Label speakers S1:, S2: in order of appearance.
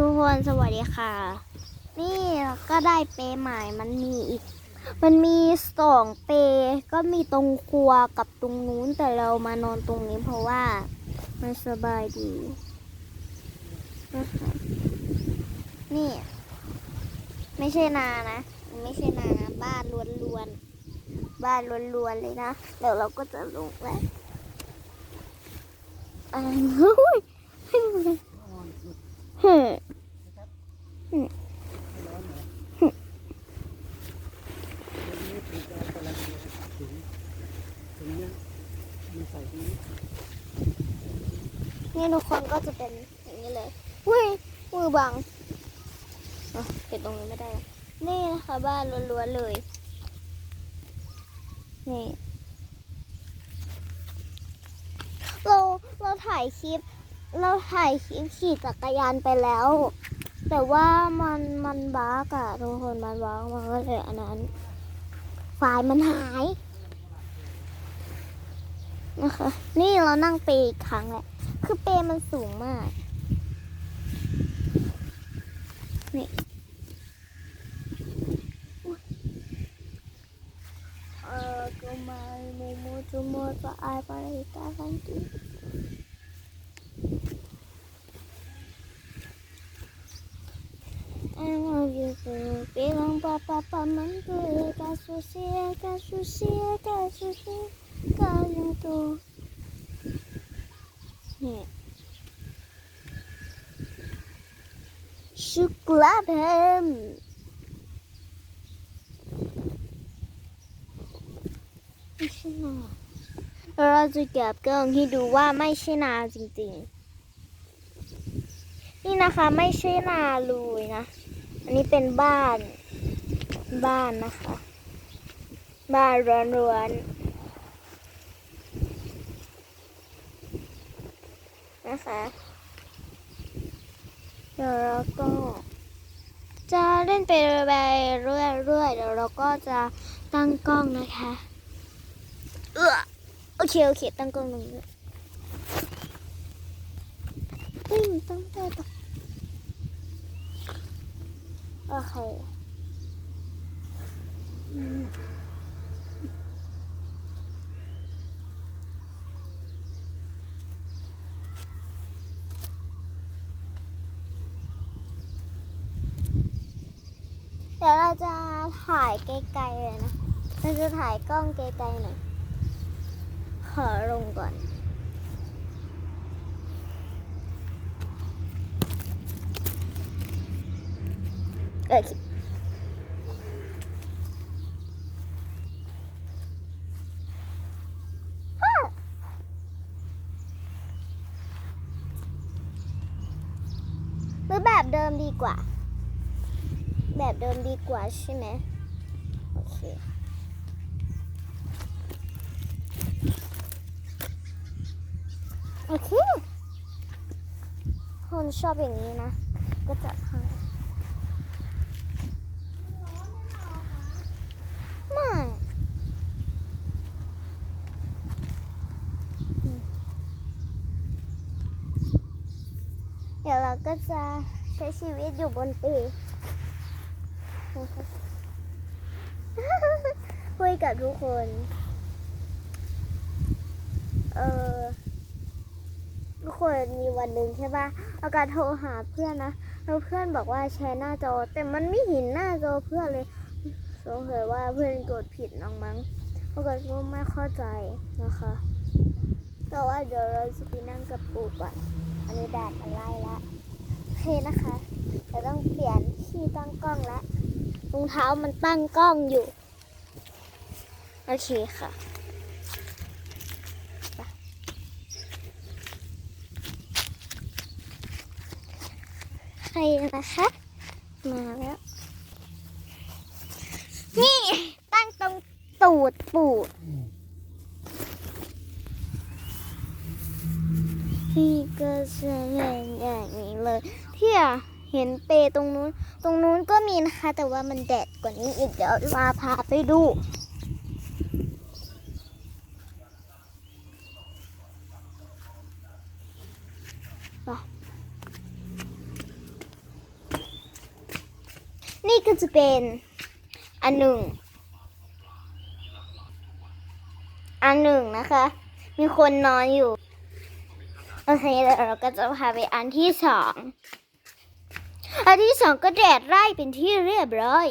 S1: ทุกคนสวัสดีค่ะ นี่ก็ได้เปย์ใหม่มันมีอีก มันมีสองเปย์ก็มีตรงครัวกับตรงนู้นแต่เรามานอนตรงนี้เพราะว่ามันสบายดี นี่ ไม่ใช่นานะ ไม่ใช่นานะ บ้านล้วนๆ บ้านล้วนๆเลยนะ เดี๋ยวเราก็จะลงแล้วอะไรเฮ้ยเฮ้ย ฮึ นี่ทุกคนก็จะเป็นอย่างนี้เลยอุ้ยมือบังเก็บตรงนี้ไม่ได้ นี่นะคะบ้านล้วนๆเลย นี่ เราเราถ่ายคลิป เราถ่ายคลิปขี่จักรยานไปแล้ว แต่ว่ามันมันบ้ากอะทุกคนมันบ้ามันก็เลยอันนั้นไฟล์มันหาย นะคะ นี่เรานั่งเปย์อีกครั้งแหละคือเปย์มันสูงมาก นี่เออก็มาโมโมจูโมปะอายปะริตาฟันตี Bilang papa paman gue kasusnya kasusnya kasusnya kalian tuh nih syukurlah bem ไม่ใช่นาเราจะเก็บกล้องให้ดูว่าไม่ใช่นาจริงๆ นี่นะคะไม่ใช่นาเลยนะ อันนี้เป็นบ้าน บ้านนะคะ บ้านร้อนๆ นะคะ เดี๋ยวเราก็จะเล่นไปเรื่อยๆเดี๋ยวเราก็จะตั้งกล้องนะคะ เออโอเค โอเค ตั้งกล้องตรงนี้เฮ้ยตั้งได้ปะโอเค เดี๋ยวเราจะถ่ายไกลๆเลยนะเราจะถ่ายกล้องไกลๆหน่อย ขอลงก่อน โอเคหรือแบบเดิมดีกว่า แบบเดิมดีกว่าใช่ไหมโอเคโอเคคนชอบอย่างนี้นะ ก็จะให้ไม่เดี๋ยวเราก็จะใช้ชีวิตอยู่บนปี คุยกับทุกคน เออทุกคนมีวันหนึ่งใช่ปะอากาศโทรหาเพื่อนนะแล้วเพื่อนบอกว่าแชร์หน้าจอ แต่มันไม่เห็นหน้าจอเพื่อนเลยสงสัยว่าเพื่อนกดผิดน้องมั้งอากาศก็ไม่เข้าใจนะคะแต่ว่าเดี๋ยวเราจะไปนั่งกับปู่ก่อนอันนี้แดดมันไล่ละโอเคนะคะ เดี๋ยวต้องเปลี่ยนที่ตั้งกล้องแล้วรองเท้ามันตั้งกล้องอยู่ โอเคค่ะใครนะคะ มาแล้ว นี่ ตั้งตรงตูดปูดนี่ก็จะเป็นอย่างนี้เลยเที่อะ เห็นเปตรงนู้น ตรงนู้นก็มีนะคะ แต่ว่ามันแดดกว่านี้อีกเดี๋ยวลาพาไปดู นี่ก็จะเป็นอันหนึ่ง อันหนึ่งนะคะ มีคนนอนอยู่ โอเคแล้วเราก็จะพาไปอันที่สอง อันที่สองก็แดดไร่เป็นที่เรียบร้อย